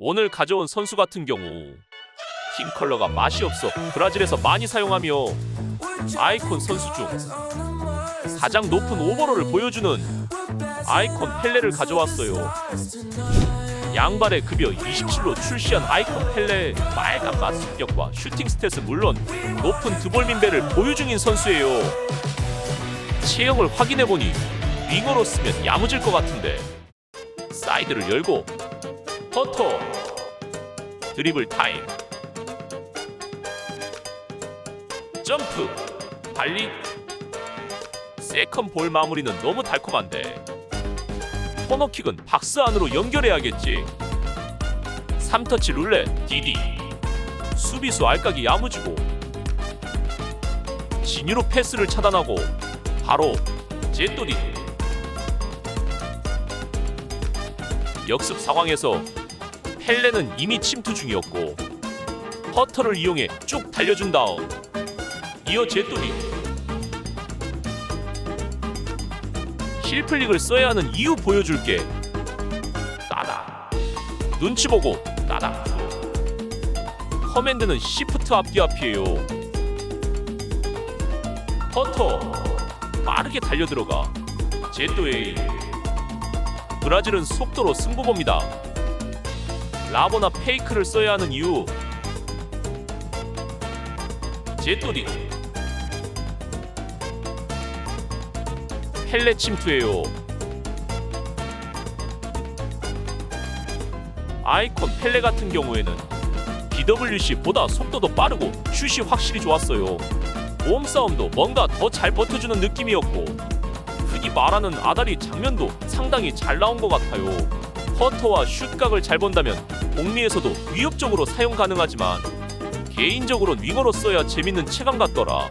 오늘 가져온 선수 같은 경우 팀 컬러가 맛이 없어 브라질에서 많이 사용하며 아이콘 선수 중 가장 높은 오버롤을 보여주는 아이콘 펠레를 가져왔어요. 양발의 급여 27로 출시한 아이콘 펠레의 빨간 맛 습격과 슈팅 스탯은 물론 높은 드볼 민배를 보유 중인 선수예요. 체형을 확인해보니 윙어로 쓰면 야무질 것 같은데 사이드를 열고 퍼터 드리블 타임. 점프. 발리. 세컨 볼 마무리는 너무 달콤한데 코너킥은 박스 안으로 연결해야겠지. 3터치 룰렛 디디. 수비수 알까기 야무지고. 진유로 패스를 차단하고 바로 제또디 역습 상황에서 펠레는 이미 침투 중이었고 퍼터를 이용해 쭉 달려준 다음 이어 제또디 힐플릭을 써야 하는 이유 보여줄게 따다. 눈치 보고 따다. 커맨드는 시프트 앞뒤 앞이에요. 퍼터 빠르게 달려들어가 제또에이 브라질은 속도로 승부 봅니다 라보나 페이크를 써야 하는 이유 제또디 펠레 침투예요. 아이콘 펠레 같은 경우에는 BWC보다 속도도 빠르고 슛이 확실히 좋았어요. 몸싸움도 뭔가 더 잘 버텨주는 느낌이었고 흔히 말하는 아다리 장면도 상당히 잘 나온 것 같아요. 퍼터와 슛각을 잘 본다면 복리에서도 위협적으로 사용 가능하지만 개인적으로는 윙어로 써야 재밌는 체감 같더라.